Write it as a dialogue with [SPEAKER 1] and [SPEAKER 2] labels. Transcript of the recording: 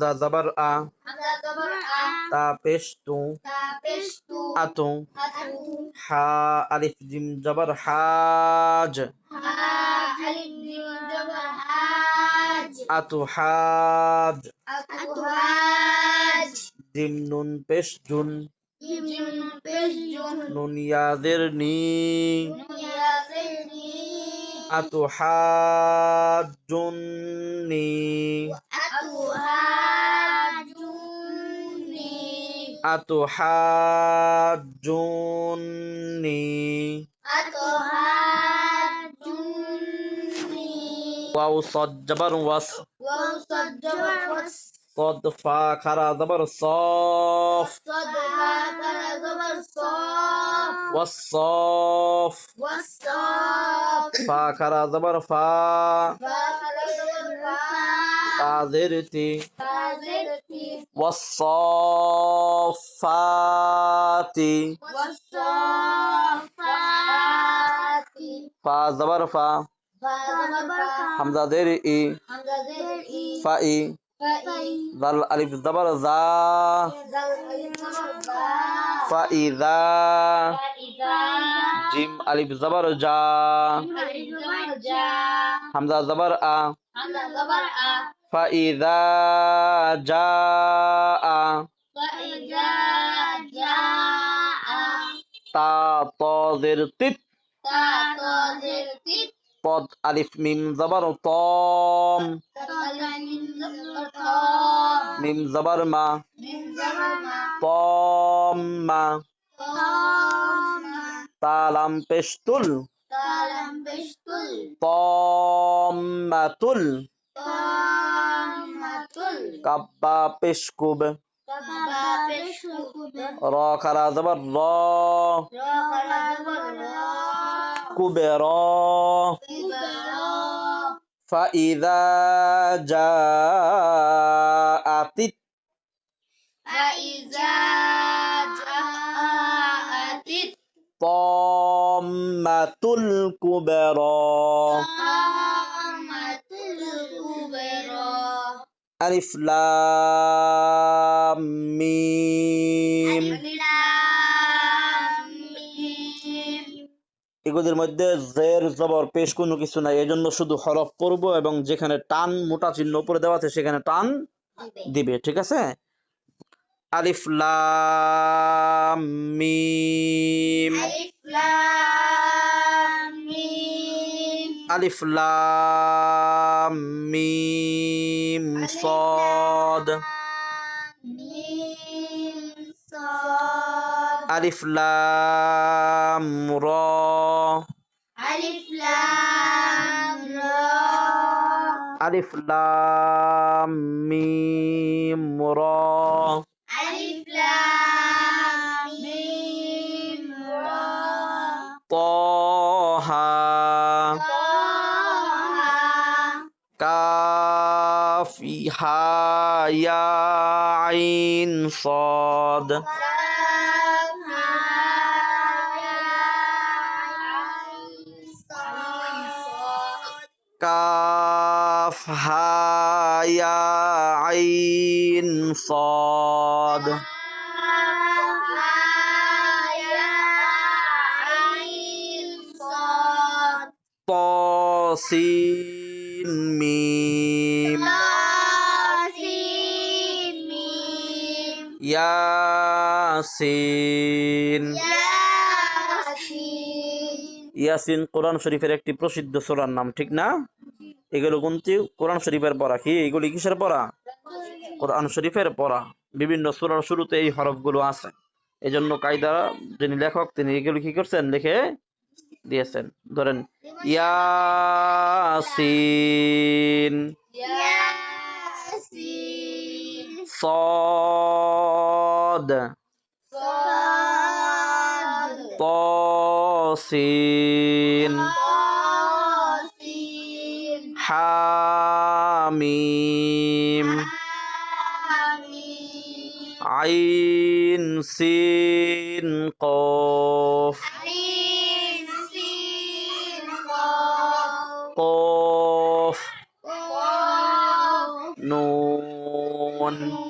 [SPEAKER 1] জবর আ।
[SPEAKER 2] হামজা জবর
[SPEAKER 1] আতু
[SPEAKER 2] আতু
[SPEAKER 1] হাজ আতু হাজ জিম নুন পেশ জুন
[SPEAKER 2] জিম জিম পেশ জুন।
[SPEAKER 1] নুন ইয়াদের নি।
[SPEAKER 2] নুনিয়া জিনি
[SPEAKER 1] আতু হাজুন্নি
[SPEAKER 2] أتحاجوني أتحاجوني
[SPEAKER 1] واو صد جبر وص
[SPEAKER 2] واو صد جبر وص
[SPEAKER 1] صد فا كرا زبر صاف
[SPEAKER 2] صد فا كرا زبر صاف
[SPEAKER 1] والصاف
[SPEAKER 2] والصاف
[SPEAKER 1] فا كرا زبر فا
[SPEAKER 2] فا كرا زبر فا
[SPEAKER 1] فاذرتي
[SPEAKER 2] فا
[SPEAKER 1] والصافات
[SPEAKER 2] والصافات
[SPEAKER 1] فا زبر فا
[SPEAKER 2] فا زبر فا
[SPEAKER 1] حمزة زر إي
[SPEAKER 2] حمزة زر إي
[SPEAKER 1] فا إي
[SPEAKER 2] فإي
[SPEAKER 1] ذل ألف زبر ذا
[SPEAKER 2] زل ألف زبر ذا
[SPEAKER 1] فإذا
[SPEAKER 2] فإذا
[SPEAKER 1] جيم ألف زبر جا
[SPEAKER 2] ألف زبر جا
[SPEAKER 1] حمزة زبر آ
[SPEAKER 2] حمزة زبر أ
[SPEAKER 1] فإذا جاء
[SPEAKER 2] فإذا جاء
[SPEAKER 1] تعتذر تت
[SPEAKER 2] تعتذر تت
[SPEAKER 1] طد ألف ميم زبر طام ميم زبر ما طام ما
[SPEAKER 2] طام تالام بشتل طامة كبا بشكب را كرا زبر را كبرى
[SPEAKER 1] فإذا جاءت
[SPEAKER 2] فإذا جاءت
[SPEAKER 1] طامة রহমাতুল কুবরা
[SPEAKER 2] আলিফ লাম মিম
[SPEAKER 1] এগুলোর মধ্যে জের জবর পেশ কোনো কিছু নাই। এজন্য শুধু হরফ পড়ব এবং যেখানে টান মোটা চিহ্ন উপরে দেওয়া আছে সেখানে টান দিবে ঠিক আছে? আলিফ লাম মিম।
[SPEAKER 2] আলিফ
[SPEAKER 1] আলিফ লাম মিম
[SPEAKER 2] সদ।
[SPEAKER 1] আলিফ লাম র।
[SPEAKER 2] আলিফ লাম র।
[SPEAKER 1] আলিফ লাম মিম র। فيها يا عين صاد كافها يا عين صاد طاسين মিম ইয়াসিন ইয়াসিন কোরআন শরীফের একটি প্রসিদ্ধ সোরার নাম ঠিক না? এগুলো গুনতে কোরআন শরীফের পড়া কি? এগুলি কিসের পড়া? কোরআন শরীফের পড়া। বিভিন্ন সুরার শুরুতে এই হরফগুলো আছে। এজন্য কায়দা যিনি লেখক তিনি এগুলো কি করছেন? লিখে দিয়েছেন ধরেন ইয়াসিন صاد طاسين حاميم عين سين قاف
[SPEAKER 2] one